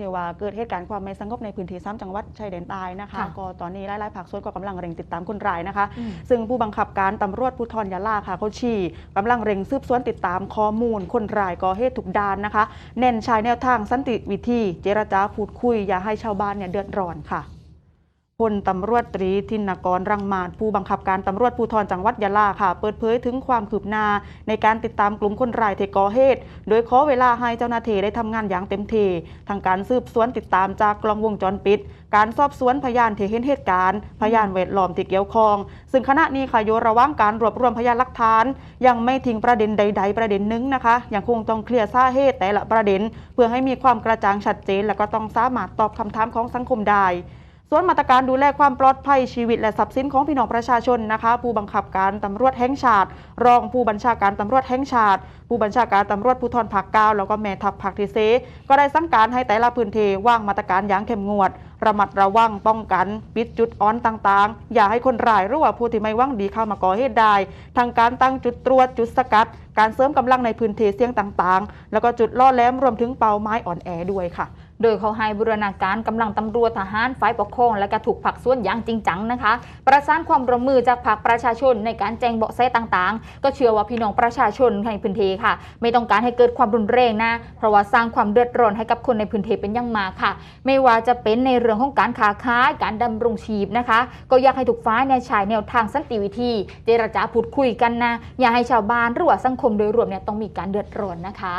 ที่ว่าเกิดเหตุการณ์ความไม่สงบในพื้นที่ซ้ำจังหวัดชายแดนใต้นะคะ ค่ะก็ตอนนี้หลายๆภาคส่วนก็กำลังเร่งติดตามคนร้ายนะคะ อืม ซึ่งผู้บังคับการตำรวจภูธรยะลาค่ะเขาชี้กำลังเร่งสืบสวนติดตามข้อมูล คนร้ายก่อเหตุทุกด้านนะคะ เน้นใช้แนวทางสันติวิธี เจรจาพูดคุยอย่าให้ชาวบ้านเนี่ยเดือดร้อนค่ะ พลตำรวจตรีทินกรรังมาศผู้บังคับการตำรวจภูธรจังหวัดยะลาค่ะ เปิดเผยถึงความคืบหน้าในการติดตามกลุ่มคนร้ายเทก่อเหตุ โดยขอเวลาให้เจ้าหน้าที่ได้ทำงานอย่างเต็มที่ทางการสืบสวนติดตามจากกล้องวงจรปิด การสอบสวนพยานที่เห็นเหตุการณ์ พยานแวดล้อมที่เกี่ยวข้อง ซึ่งขณะนี้ค่ะอยู่ระว่างการรวบรวมพยานหลักฐาน ยังไม่ทิ้งประเด็นใด ๆ ประเด็นหนึงนะคะยังคงต้องเคลียร์สาเหตุแต่ละประเด็น เพื่อให้มีความกระจ่างชัดเจน และก็ต้องสามารถตอบคำถามของสังคมได้ ส่วนมาตรการดูแลความปลอดภัยชีวิตและทรัพย์สินของพี่น้องประชาชนนะคะ ผู้บังคับการตำรวจแห่งชาติ รองผู้บัญชาการตำรวจแห่งชาติ ผู้บัญชาการตำรวจภูธรภาคเก้าแล้วก็แม่ทัพภาคที่เซก็ได้สั่งการให้แต่ละพื้นที่วางมาตรการอย่างเข้มงวด ระมัดระวังป้องกัน ปิดจุดอ่อนต่างๆ อย่าให้คนร้ายหรือว่าผู้ที่ไม่หวังดีเข้ามาก่อเหตุได้ทางการตั้งจุดตรวจจุดสกัด การเสริมกำลังในพื้นที่เสี่ยงต่างๆ แล้วก็จุดล่อแหลมรวมถึงเป้าไม้อ่อนแอด้วยค่ะ โดยเขาให้บูรณาการกำลังตำรวจทหารฝ่ายปกครองและก็ถูกผักส่วนอย่างจริงจังนะคะ ประสานความร่วมมือจากภาคประชาชนในการแจ้งเบาะแสต่างๆ ก็เชื่อว่าพี่น้องประชาชนในพื้นที่ค่ะ ไม่ต้องการให้เกิดความรุนแรงนะ เพราะว่าสร้างความเดือดร้อนให้กับคนในพื้นที่เป็นอย่างมากค่ะ ไม่ว่าจะเป็นในเรื่องของการค้าขายการดำรงชีพนะคะ ก็อยากให้ทุกฝ่ายเนี่ยใช้แนวทางสันติวิธี เจรจาพูดคุยกันนะ อย่าให้ชาวบ้านหรือว่าสังคมโดยรวมเนี่ยต้องมีการเดือดร้อนนะคะ